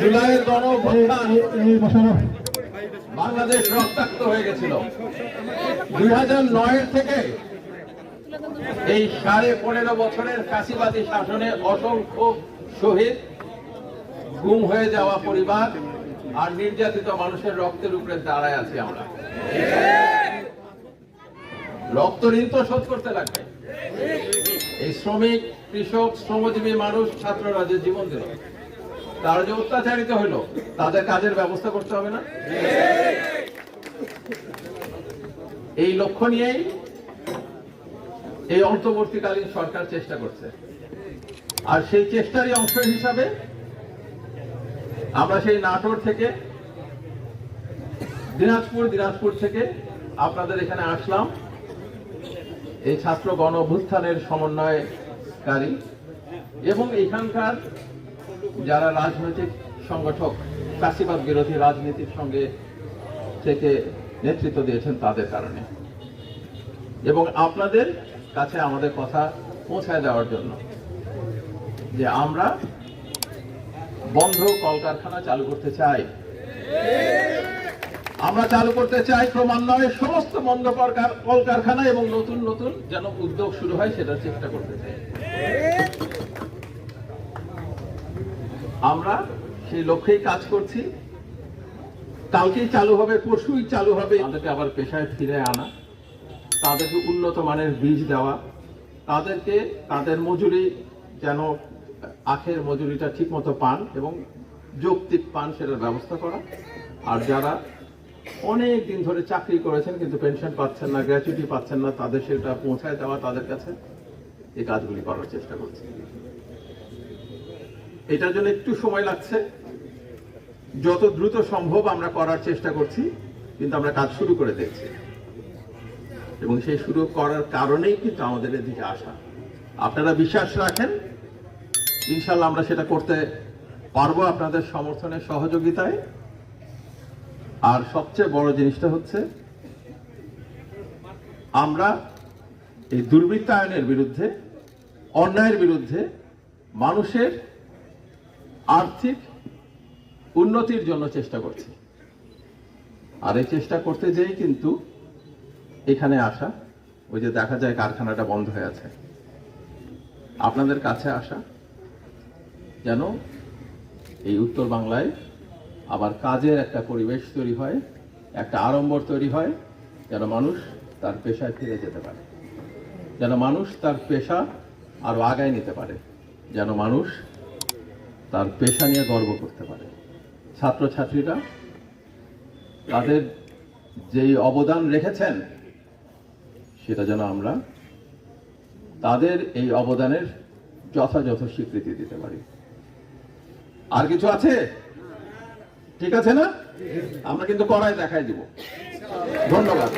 জুলাইয়ের গণ অভ্যুত্থান এই বসানো বাংলাদেশ রক্তাক্ত হয়ে গেছিল। দুই হাজার থেকে এই সাড়ে পনেরো বছরের কাশিবাদী শাসনে অসংখ্য শহীদ, গুম হয়ে যাওয়া পরিবার আর নির্যাতিত মানুষের রক্তের উপরে দাঁড়ায় আছি আমরা। রক্ত ঋণ তো শোধ করতে লাগবে। শ্রমিক, কৃষক, শ্রমজীবী মানুষ, ছাত্ররা যে জীবন দিল, তারা যে অত্যাচারিত হইল তাদের কাজের ব্যবস্থা করতে হবে না? এই লক্ষ্য নিয়েই এই অন্তর্বর্তীকালীন সরকার চেষ্টা করছে। আর সেই চেষ্টারই অংশ হিসাবে আমরা সেই নাটোর থেকে, দিনাজপুর দিনাজপুর থেকে আপনাদের এখানে আসলাম। এই ছাত্র গণ অভ্যুত্থানের সমন্বয়কারী এবং এখানকার যারা রাজনৈতিক সংগঠক ফ্যাসিবাদ বিরোধী রাজনীতির সঙ্গে থেকে নেতৃত্ব দিয়েছেন তাদের কারণে। এবং আপনাদের কাছে আমাদের কথা পৌঁছায় দেওয়ার জন্য যে আমরা বন্ধ কলকারখানা চালু করতে চাই। আমরা চালু করতে চাই ক্রমান্বয়ে সমস্ত বন্ধ কলকারখানা এবং নতুন নতুন যেন উদ্যোগ শুরু হয় সেটার চেষ্টা করতে চাই। আমরা সেই লক্ষ্যেই কাজ করছি। কালকেই চালু হবে, পরশুই চালু হবে। তাদেরকে আবার পেশায় ফিরে আনা। তাদেরকে উন্নত মানের বীজ দেওয়া। তাদেরকে তাদের মজুরি যেন আখের মজুরিটা ঠিক মতো পান এবং যৌক্তিক পান সেটার ব্যবস্থা করা। আর যারা অনেক দিন ধরে চাকরি করেছেন, কিন্তু পেনশন পাচ্ছেন না গ্র্যাচুইটি পাচ্ছেন না, তাদের সেটা পৌঁছায় দেওয়া তাদের কাছে এই কাজগুলি করার চেষ্টা করছি। এটার জন্য একটু সময় লাগছে। যত দ্রুত সম্ভব আমরা করার চেষ্টা করছি, কিন্তু আমরা কাজ শুরু করে দিয়েছি এবং সেই শুরু করার কারণেই কিন্তু আমাদের এদিকে আসা। আপনারা বিশ্বাস রাখেন, ইনশাল্লাহ আমরা সেটা করতে পারব আপনাদের সমর্থনে সহযোগিতায়। আর সবচেয়ে বড় জিনিসটা হচ্ছে, আমরা এই দুর্বৃত্তায়নের বিরুদ্ধে, অন্যায়ের বিরুদ্ধে মানুষের আর্থিক উন্নতির জন্য চেষ্টা করছি। আর এই চেষ্টা করতে যেই কিন্তু এখানে আসা, ওই যে দেখা যায় কারখানাটা বন্ধ হয়ে আছে। আপনাদের কাছে আসা, যেন এই উত্তর বাংলায় আবার কাজের একটা পরিবেশ তৈরি হয়, একটা আড়ম্বর তৈরি হয়, যেন মানুষ তার পেশায় ফিরে যেতে পারে। যেন মানুষ তার পেশা আরও আগায় নিতে পারে। যেন মানুষ তার পেশা নিয়ে গর্ব করতে পারে। ছাত্রছাত্রীরা তাদের যেই অবদান রেখেছেন, সেটা যেন আমরা তাদের এই অবদানের যথাযথ স্বীকৃতি দিতে পারি। আর কিছু আছে? ঠিক আছে না? আমরা কিন্তু কড়াই দেখাই দিব। ধন্যবাদ।